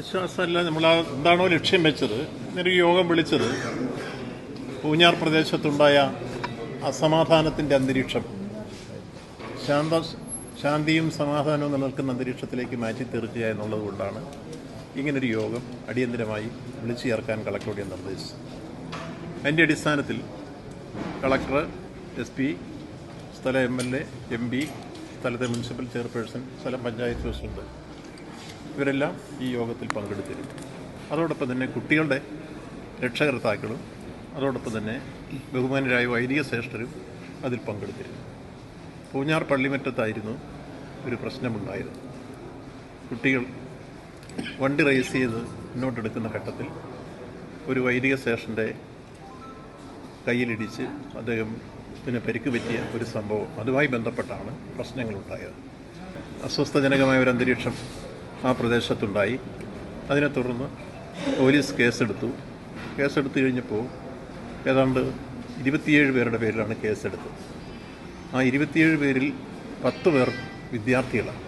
ആശ്വാസമല്ല നമ്മൾ എന്താണോ ലക്ഷ്യം വെച്ചത്. ഇന്നൊരു യോഗം വിളിച്ചത്. പൂഞ്ഞാർ പ്രദേശത്തുണ്ടായ അസമാധാനത്തിന്റെ അന്തരീക്ഷം. ശാന്ത ശാന്തിയും സമാധാനവും നിലനിൽക്കുന്ന അന്തരീക്ഷത്തിലേക്ക് മാറ്റി തീർക്കുക എന്നുള്ളത് കൊണ്ടാണ് ഇങ്ങനൊരു യോഗം അടിയന്തരമായി വിളിച്ചു ചേർക്കാൻ കളക്ടറുടെ നിർദ്ദേശിച്ചത്. നിർദ്ദേശിച്ചു അതിന്റെ അടിസ്ഥാനത്തിൽ കളക്ടർ എസ് പി സ്ഥല M L A M P സ്ഥലത്തെ മുനിസിപ്പൽ ചെയർപേഴ്സൺ സ്ഥലം പഞ്ചായത്ത് പ്രസിഡന്റ് ഇവരെല്ലാം ഈ യോഗത്തിൽ പങ്കെടുത്തിരുന്നു. അതോടൊപ്പം തന്നെ കുട്ടികളുടെ രക്ഷകർത്താക്കളും അതോടൊപ്പം തന്നെ ബഹുമാനരായ വൈദിക ശ്രേഷ്ഠരും അതിൽ പങ്കെടുത്തിരുന്നു. പൂഞ്ഞാർ പള്ളിമറ്റത്തായിരുന്നു ഒരു പ്രശ്നമുണ്ടായത് കുട്ടികൾ വണ്ടി റേസ് ചെയ്ത് മുന്നോട്ടെടുക്കുന്ന ഘട്ടത്തിൽ ഒരു വൈദിക സ്റ്റേഷന്റെ കയ്യിലിടിച്ച് അദ്ദേഹം പിന്നെ പരിക്ക് പറ്റിയ ഒരു സംഭവം അതുമായി ബന്ധപ്പെട്ടാണ് പ്രശ്നങ്ങളുണ്ടായത്. അസ്വസ്ഥജനകമായ ഒരു അന്തരീക്ഷം ആ പ്രദേശത്തുണ്ടായി. അതിനെ തുടർന്ന് പോലീസ് കേസെടുത്തു. കേസെടുത്തു കഴിഞ്ഞപ്പോൾ ഏതാണ്ട് ഇരുപത്തിയേഴ് പേരുടെ പേരിലാണ് കേസെടുത്തത്. ആ ഇരുപത്തിയേഴ് പേരിൽ പത്ത് പേർ വിദ്യാർത്ഥികളാണ്.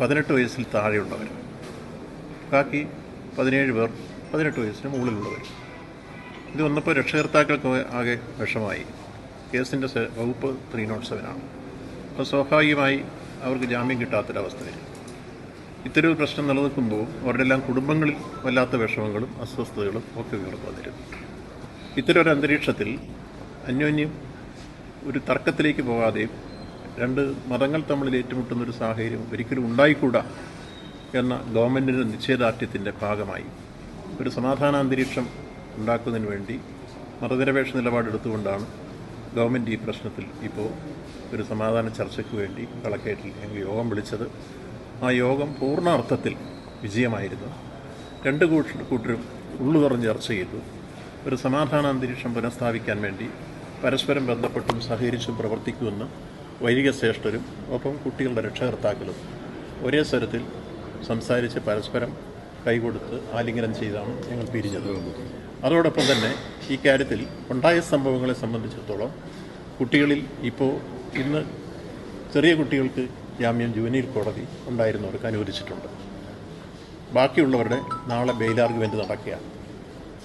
പതിനെട്ട് വയസ്സിൽ താഴെയുള്ളവർ. ബാക്കി പതിനേഴ് പേർ പതിനെട്ട് വയസ്സിന് മുകളിലുള്ളവർ. ഇത് വന്നപ്പോൾ രക്ഷകർത്താക്കൾക്ക് ആകെ വിഷമായി. കേസിന്റെ വകുപ്പ് ത്രീ നോട്ട് സെവനാണ് അപ്പോൾ സ്വാഭാവികമായി അവർക്ക് ജാമ്യം കിട്ടാത്തൊരവസ്ഥ വരും. ഇത്തരൊരു പ്രശ്നം നിലനിൽക്കുമ്പോൾ അവരുടെ എല്ലാം കുടുംബങ്ങളിൽ വല്ലാത്ത വിഷമങ്ങളും അസ്വസ്ഥതകളും ഒക്കെ ഉയർന്നു വന്നിരുന്നു ഇത്തരം ഒരു അന്തരീക്ഷത്തിൽ അന്യോന്യം ഒരു തർക്കത്തിലേക്ക് പോകാതെയും രണ്ട് മതങ്ങൾ തമ്മിൽ ഏറ്റുമുട്ടുന്ന ഒരു സാഹചര്യം ഒരിക്കലും ഉണ്ടായിക്കൂടാ എന്ന ഗവൺമെന്റിന്റെ നിശ്ചയദാർഢ്യത്തിന്റെ ഭാഗമായി ഒരു സമാധാന അന്തരീക്ഷം ഉണ്ടാക്കുന്നതിന് വേണ്ടി മതനിരപേക്ഷ നിലപാടെടുത്തുകൊണ്ടാണ് ഗവൺമെന്റ് ഈ പ്രശ്നത്തിൽ ഇപ്പോൾ ഒരു സമാധാന ചർച്ചയ്ക്ക് വേണ്ടി കളക്ടറേറ്റിൽ ഞങ്ങൾ യോഗം വിളിച്ചത്. ആ യോഗം പൂർണാർത്ഥത്തിൽ വിജയമായിരുന്നു. രണ്ട് കൂട്ട- കൂട്ടരും ഉള്ളു തുറന്ന് ചർച്ച ചെയ്തു. ഒരു സമാധാന അന്തരീക്ഷം പുനഃസ്ഥാപിക്കാൻ വേണ്ടി പരസ്പരം ബന്ധപ്പെട്ടും സഹകരിച്ചും പ്രവർത്തിക്കുമെന്ന് വൈദിക ശ്രേഷ്ഠരും ഒപ്പം കുട്ടികളുടെ രക്ഷകർത്താക്കളും ഒരേ സ്വരത്തിൽ സംസാരിച്ച് പരസ്പരം കൈകൊടുത്ത് ആലിംഗനം ചെയ്താണ് ഞങ്ങൾ പിരിഞ്ഞത്. അതോടൊപ്പം തന്നെ ഈ കാര്യത്തിൽ ഉണ്ടായ സംഭവങ്ങളെ സംബന്ധിച്ചിടത്തോളം കുട്ടികളിൽ ഇപ്പോൾ ഇന്ന് ചെറിയ കുട്ടികൾക്ക് ജാമ്യം ജുവനീൽ കോടതി ഉണ്ടായിരുന്നവർക്ക് അനുവദിച്ചിട്ടുണ്ട്. ബാക്കിയുള്ളവരുടെ നാളെ ബെയിൽ ആർഗ്യുമെന്റ് നടക്കുകയാണ്.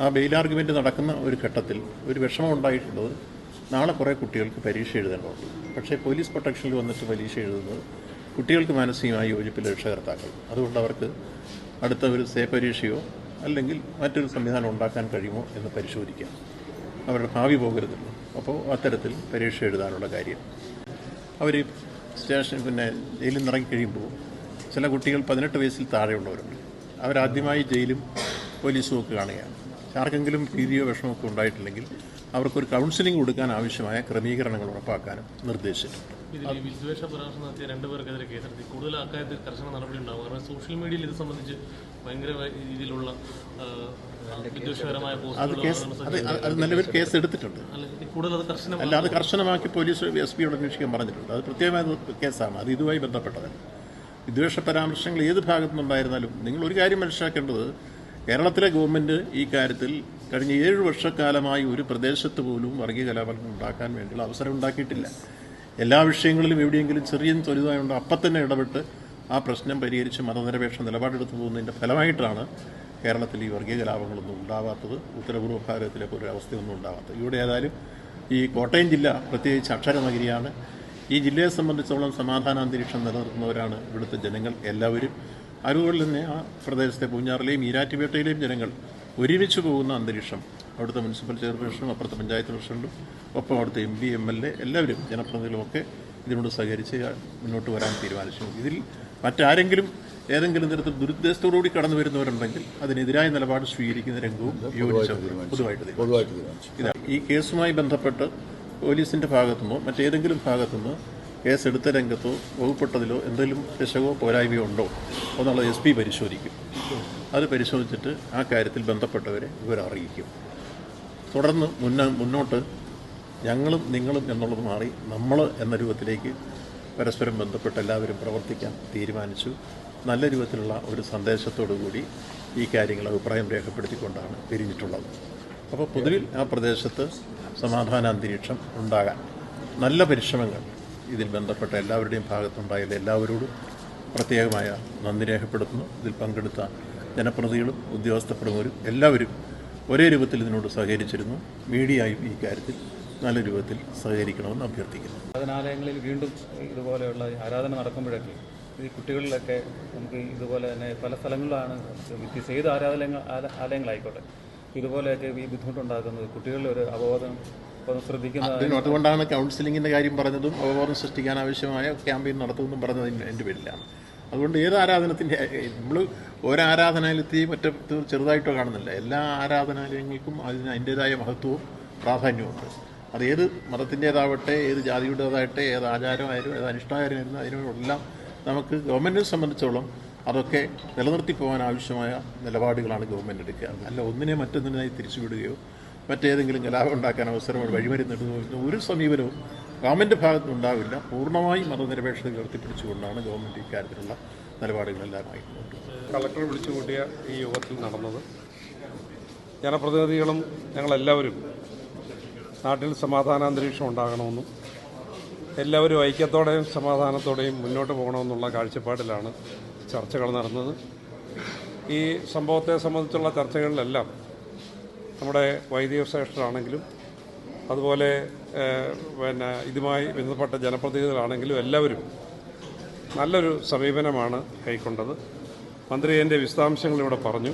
ആ ബെയിൽ ആർഗ്യുമെന്റ് നടക്കുന്ന ഒരു ഘട്ടത്തിൽ ഒരു വിഷമം ഉണ്ടായിട്ടുള്ളത് നാളെ കുറേ കുട്ടികൾക്ക് പരീക്ഷ എഴുതേണ്ടതുണ്ട്. പക്ഷേ പോലീസ് പ്രൊട്ടക്ഷനിൽ വന്നിട്ട് പരീക്ഷ എഴുതുന്നത് കുട്ടികൾക്ക് മാനസികമായി യോജിപ്പില്ല രക്ഷകർത്താക്കൾ. അതുകൊണ്ട് അവർക്ക് അടുത്ത ഒരു സേ പരീക്ഷയോ അല്ലെങ്കിൽ മറ്റൊരു സംവിധാനം ഉണ്ടാക്കാൻ കഴിയുമോ എന്ന് പരിശോധിക്കാം. അവരുടെ ഭാവി പോകരുതല്ലോ അപ്പോൾ അത്തരത്തിൽ പരീക്ഷ എഴുതാനുള്ള കാര്യം. അവർ സ്റ്റേഷൻ പിന്നെ ജയിലിൽ നിന്ന് കഴിയുമ്പോൾ ചില കുട്ടികൾ പതിനെട്ട് വയസ്സിൽ താഴെയുള്ളവരുണ്ട്. അവരാദ്യമായി ജയിലും പോലീസും ഒക്കെ കാണുകയാണ്. ആർക്കെങ്കിലും ഭീതിയോ വിഷമമൊക്കെ ഉണ്ടായിട്ടില്ലെങ്കിൽ അവർക്കൊരു കൗൺസിലിംഗ് കൊടുക്കാൻ ആവശ്യമായ ക്രമീകരണങ്ങൾ ഉറപ്പാക്കാനും നിർദ്ദേശിച്ചു ഇതിൽ ഈ വിദ്വേഷ പരാമർശം നടത്തിയ രണ്ടുപേർക്കെതിരെ കേസെടുത്തി കൂടുതൽ അക്കാര്യത്തിൽ കർശന നടപടി ഉണ്ടാവും. കാരണം സോഷ്യൽ മീഡിയയിൽ ഇത് സംബന്ധിച്ച് ഭയങ്കര രീതിയിലുള്ള അത് കേസ് അത് നിലവിൽ കേസ് എടുത്തിട്ടുണ്ട്. അല്ല അത് കർശനമാക്കി പോലീസ് എസ് പിയോട് അന്വേഷിക്കാൻ പറഞ്ഞിട്ടുണ്ട്. അത് പ്രത്യേകമായ കേസാണ്. അത് ഇതുമായി ബന്ധപ്പെട്ടതല്ല. വിദ്വേഷ പരാമർശങ്ങൾ ഏത് ഭാഗത്തു നിന്നുണ്ടായിരുന്നാലും നിങ്ങൾ ഒരു കാര്യം മനസ്സിലാക്കേണ്ടത് കേരളത്തിലെ ഗവൺമെന്റ് ഈ കാര്യത്തിൽ കഴിഞ്ഞ ഏഴ് വർഷക്കാലമായി ഒരു പ്രദേശത്ത് പോലും വർഗീയ കലാപങ്ങൾ ഉണ്ടാക്കാൻ വേണ്ടിയുള്ള അവസരം ഉണ്ടാക്കിയിട്ടില്ല. എല്ലാ വിഷയങ്ങളിലും എവിടെയെങ്കിലും ചെറിയ തൊലിതായുണ്ട് അപ്പം തന്നെ ഇടപെട്ട് ആ പ്രശ്നം പരിഹരിച്ച് മതനിരപേക്ഷ നിലപാടെടുത്തു പോകുന്നതിന്റെ ഫലമായിട്ടാണ് കേരളത്തിൽ ഈ വർഗീയ കലാപങ്ങളൊന്നും ഉണ്ടാവാത്തത് ഉത്തരപൂർവ ഭാരതത്തിലെ ഒരു അവസ്ഥയൊന്നും ഉണ്ടാവാത്തത് ഇവിടെ ഏതായാലും ഈ കോട്ടയം ജില്ല പ്രത്യേകിച്ച് അക്ഷരനഗരിയാണ് ഈ ജില്ലയെ സംബന്ധിച്ചോളം സമാധാന അന്തരീക്ഷം നിലനിർത്തുന്നവരാണ് ഇവിടുത്തെ ജനങ്ങൾ എല്ലാവരും. അതുപോലെ തന്നെ ആ പ്രദേശത്തെ പൂഞ്ഞാറിലെയും ഈരാറ്റുപേട്ടയിലെയും ജനങ്ങൾ ഒരുമിച്ച് പോകുന്ന അന്തരീക്ഷം അവിടുത്തെ മുനിസിപ്പൽ ചെയർപേഴ്സണും അപ്പുറത്തെ പഞ്ചായത്ത് പ്രസിഡന്റും ഒപ്പം അവിടുത്തെ M P M L A എല്ലാവരും ജനപ്രതിനിധികളുമൊക്കെ ഇതിനോട് സഹകരിച്ച് മുന്നോട്ട് വരാൻ തീരുമാനിച്ചു. ഇതിൽ മറ്റാരെങ്കിലും ഏതെങ്കിലും തരത്തിൽ ദുരുദ്ദേശത്തോടുകൂടി കടന്നു വരുന്നവരുണ്ടെങ്കിൽ അതിനെതിരായ നിലപാട് സ്വീകരിക്കുന്ന രംഗവും യോജിച്ച പൊതുവായിട്ട് ഈ കേസുമായി ബന്ധപ്പെട്ട് പോലീസിന്റെ ഭാഗത്തുനിന്നോ മറ്റേതെങ്കിലും ഭാഗത്തുനിന്ന് കേസ് എടുത്ത രംഗത്തോ വകുപ്പെട്ടതിലോ എന്തെങ്കിലും പിശകോ പോരായ്മയോ ഉണ്ടോ എന്നുള്ളത് എസ് പി പരിശോധിക്കും. അത് പരിശോധിച്ചിട്ട് ആ കാര്യത്തിൽ ബന്ധപ്പെട്ടവരെ ഇവർ അറിയിക്കും തുടർന്ന് മുന്ന മുന്നോട്ട് ഞങ്ങളും നിങ്ങളും എന്നുള്ളത് മാറി നമ്മൾ എന്ന രൂപത്തിലേക്ക് പരസ്പരം ബന്ധപ്പെട്ട് എല്ലാവരും പ്രവർത്തിക്കാൻ തീരുമാനിച്ചു. നല്ല രൂപത്തിലുള്ള ഒരു സന്ദേശത്തോടു കൂടി ഈ കാര്യങ്ങൾ അഭിപ്രായം രേഖപ്പെടുത്തിക്കൊണ്ടാണ് പിരിഞ്ഞിട്ടുള്ളത്. അപ്പോൾ പൊതുവിൽ ആ പ്രദേശത്ത് സമാധാന അന്തരീക്ഷം ഉണ്ടാകാൻ നല്ല പരിശ്രമങ്ങൾ ഇതിൽ ബന്ധപ്പെട്ട എല്ലാവരുടെയും ഭാഗത്തുണ്ടായത് എല്ലാവരോടും പ്രത്യേകമായ നന്ദി രേഖപ്പെടുത്തുന്നു. ഇതിൽ പങ്കെടുത്ത ജനപ്രതികളും ഉദ്യോഗസ്ഥ പ്രമുഖരും എല്ലാവരും ഒരേ രൂപത്തിൽ ഇതിനോട് സഹകരിച്ചിരുന്നു. മീഡിയയും ഈ കാര്യത്തിൽ നല്ല രൂപത്തിൽ സഹകരിക്കണമെന്ന് അഭ്യർത്ഥിക്കുന്നു. ആരാധനാലയങ്ങളിൽ വീണ്ടും ഇതുപോലെയുള്ള ആരാധന നടക്കുമ്പോഴൊക്കെ ഈ കുട്ടികളിലൊക്കെ നമുക്ക് ഇതുപോലെ തന്നെ പല സ്ഥലങ്ങളിലാണ് വ്യത്യസ്ത ഏത് ആരാധന ആലയങ്ങളായിക്കോട്ടെ. ഇതുപോലെയൊക്കെ ഈ ബുദ്ധിമുട്ടുണ്ടാക്കുന്നത് കുട്ടികളിൽ ഒരു അവബോധം ശ്രദ്ധിക്കുന്ന അതുകൊണ്ടാണ് കൗൺസിലിങ്ങിന്റെ കാര്യം പറഞ്ഞതും അവബോധം സൃഷ്ടിക്കാൻ ആവശ്യമായ ക്യാമ്പയിൻ നടത്തുമെന്നും പറഞ്ഞത് എന്റെ പേരിലാണ്. അതുകൊണ്ട് ഏത് ആരാധനത്തിന്റെ നമ്മൾ ഓരോ ആരാധനാലയത്തെയും മറ്റേ ചെറുതായിട്ടോ കാണുന്നില്ല. എല്ലാ ആരാധനാലയങ്ങൾക്കും അതിന് അതിന്റേതായ മഹത്വവും പ്രാധാന്യവുമുണ്ട്. അത് ഏത് മതത്തിന്റേതാവട്ടെ ഏത് ജാതിയുടേതായിട്ടെ ഏത് ആചാരമായാലും ഏത് അനുഷ്ഠാനമായിരുന്നു അതിനോടെല്ലാം നമുക്ക് ഗവൺമെന്റിനെ സംബന്ധിച്ചോളം അതൊക്കെ നിലനിർത്തി പോകാൻ ആവശ്യമായ നിലപാടുകളാണ് ഗവൺമെന്റ് എടുക്കുക. അല്ല ഒന്നിനെ മറ്റൊന്നിനായി തിരിച്ചുവിടുകയോ മറ്റേതെങ്കിലും കലാപം ഉണ്ടാക്കാൻ അവസരം വഴിമരുന്നിടുന്ന ഒരു സമീപനവും ഗവൺമെന്റ് ഭാഗത്തുനിന്നുണ്ടാവില്ല പൂർണമായി മതനിരപേക്ഷത ഉയർത്തിപ്പിടിച്ചുകൊണ്ടാണ് ഗവൺമെന്റ് ഇക്കാര്യത്തിലുള്ള നിലപാടുകളെല്ലാം ആയിട്ടുണ്ട് കളക്ടർ വിളിച്ചു കൂട്ടിയ ഈ യോഗത്തിൽ നടന്നത്. ജനപ്രതിനിധികളും ഞങ്ങളെല്ലാവരും നാട്ടിൽ സമാധാനാന്തരീക്ഷം ഉണ്ടാകണമെന്നും എല്ലാവരും ഐക്യത്തോടെയും സമാധാനത്തോടെയും മുന്നോട്ട് പോകണമെന്നുള്ള കാഴ്ചപ്പാടിലാണ് ചർച്ചകൾ നടന്നത്. ഈ സംഭവത്തെ സംബന്ധിച്ചുള്ള ചർച്ചകളിലെല്ലാം നമ്മുടെ വൈദിക ശ്രേഷ്ഠരാണെങ്കിലും അതുപോലെ പിന്നെ ഇതുമായി ബന്ധപ്പെട്ട ജനപ്രതിനിധികളാണെങ്കിലും എല്ലാവരും നല്ലൊരു സമീപനമാണ് കൈക്കൊണ്ടത്. മന്ത്രി എന്റെ വിശദാംശങ്ങൾ ഇവിടെ പറഞ്ഞു.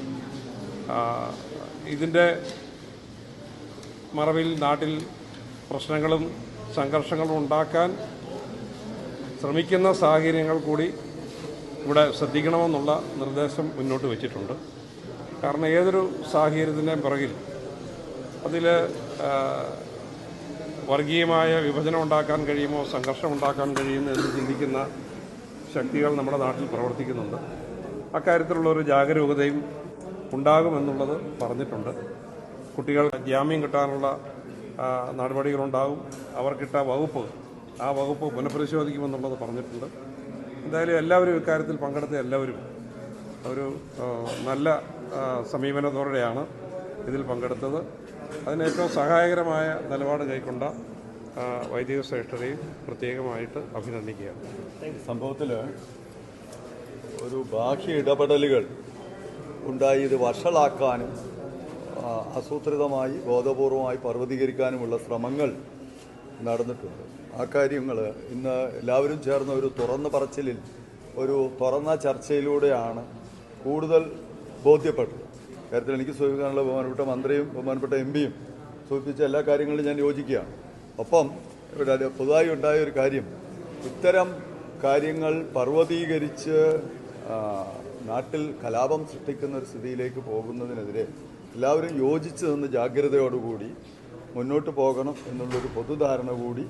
ഇതിന്റെ മറവിൽ നാട്ടിൽ പ്രശ്നങ്ങളും സംഘർഷങ്ങളും ഉണ്ടാക്കാൻ ശ്രമിക്കുന്ന സാഹചര്യങ്ങൾ കൂടി ഇവിടെ ശ്രദ്ധിക്കണമെന്നുള്ള നിർദ്ദേശം മുന്നോട്ട് വച്ചിട്ടുണ്ട്. കാരണം ഏതൊരു സാഹചര്യത്തിന്റെയും പിറകിൽ അതിൽ വർഗീയമായ വിഭജനം ഉണ്ടാക്കാൻ കഴിയുമോ സംഘർഷം ഉണ്ടാക്കാൻ കഴിയുമോ എന്ന് ചിന്തിക്കുന്ന ശക്തികൾ നമ്മുടെ നാട്ടിൽ പ്രവർത്തിക്കുന്നുണ്ട്. അക്കാര്യത്തിലുള്ള ഒരു ജാഗരൂകതയും ഉണ്ടാകുമെന്നുള്ളത് പറഞ്ഞിട്ടുണ്ട്. കുട്ടികൾ ജാമ്യം കിട്ടാനുള്ള നടപടികളുണ്ടാവും അവർക്കിട്ട വകുപ്പ് ആ വകുപ്പ് പുനഃപരിശോധിക്കുമെന്നുള്ളത് പറഞ്ഞിട്ടുണ്ട്. എന്തായാലും എല്ലാവരും ഇക്കാര്യത്തിൽ പങ്കെടുത്ത എല്ലാവരും ഒരു നല്ല സമീപനത്തോടെയാണ് ഇതിൽ പങ്കെടുത്തത്. അതിന് ഏറ്റവും സഹായകരമായ നിലപാട് കൈക്കൊണ്ട വൈദിക സെക്രട്ടറിയും പ്രത്യേകമായിട്ട് അഭിനന്ദിക്കുകയാണ്. സംഭവത്തിൽ ഒരു ബാഹ്യ ഇടപെടലുകൾ ഉണ്ടായി. ഇത് വഷളാക്കാനും ആസൂത്രിതമായി ബോധപൂർവമായി പർവതീകരിക്കാനുമുള്ള ശ്രമങ്ങൾ നടന്നിട്ടുണ്ട്. ആ കാര്യങ്ങൾ ഇന്ന് എല്ലാവരും ചേർന്ന ഒരു തുറന്ന പറച്ചിലിൽ ഒരു തുറന്ന ചർച്ചയിലൂടെയാണ് കൂടുതൽ ബോധ്യപ്പെട്ടത്. കാര്യത്തിൽ എനിക്ക് സൂചിപ്പിക്കാനുള്ള ബഹുമാനപ്പെട്ട മന്ത്രിയും ബഹുമാനപ്പെട്ട എം പിയും സൂചിപ്പിച്ച എല്ലാ കാര്യങ്ങളിലും ഞാൻ യോജിക്കുകയാണ്. ഒപ്പം പൊതുവായി ഉണ്ടായ ഒരു കാര്യം ഇത്തരം കാര്യങ്ങൾ പർവതീകരിച്ച് നാട്ടിൽ കലാപം സൃഷ്ടിക്കുന്ന ഒരു സ്ഥിതിയിലേക്ക് പോകുന്നതിനെതിരെ എല്ലാവരും യോജിച്ച് നിന്ന് ജാഗ്രതയോടുകൂടി മുന്നോട്ട് പോകണം എന്നുള്ളൊരു പൊതുധാരണ കൂടി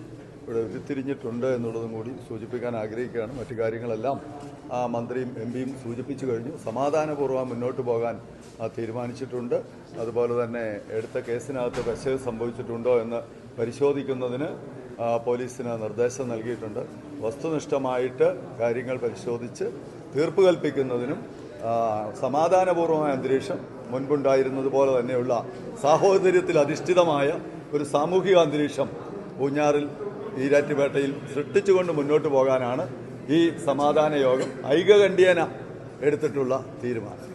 ഇവിടെ ഉരുത്തിരിഞ്ഞിട്ടുണ്ട് എന്നുള്ളതും കൂടി സൂചിപ്പിക്കാൻ ആഗ്രഹിക്കുകയാണ്. മറ്റു കാര്യങ്ങളെല്ലാം ആ മന്ത്രിയും എം പിയും സൂചിപ്പിച്ചു കഴിഞ്ഞു. സമാധാനപൂർവം മുന്നോട്ട് പോകാൻ തീരുമാനിച്ചിട്ടുണ്ട്. അതുപോലെ തന്നെ എടുത്ത കേസിനകത്ത് പെശക് സംഭവിച്ചിട്ടുണ്ടോ എന്ന് പരിശോധിക്കുന്നതിന് പോലീസിന് നിർദ്ദേശം നൽകിയിട്ടുണ്ട്. വസ്തുനിഷ്ഠമായിട്ട് കാര്യങ്ങൾ പരിശോധിച്ച് തീർപ്പ് കൽപ്പിക്കുന്നതിനും സമാധാനപൂർവമായ അന്തരീക്ഷം മുൻപുണ്ടായിരുന്നത് പോലെ തന്നെയുള്ള സാഹോദര്യത്തിൽ അധിഷ്ഠിതമായ ഒരു സാമൂഹിക അന്തരീക്ഷം പൂഞ്ഞാറിൽ ഈരാറ്റുപേട്ടയിൽ സൃഷ്ടിച്ചുകൊണ്ട് മുന്നോട്ട് പോകാനാണ് ഈ സമാധാന യോഗം ഐകകണ്ഠ്യേന എടുത്തിട്ടുള്ള തീരുമാനം.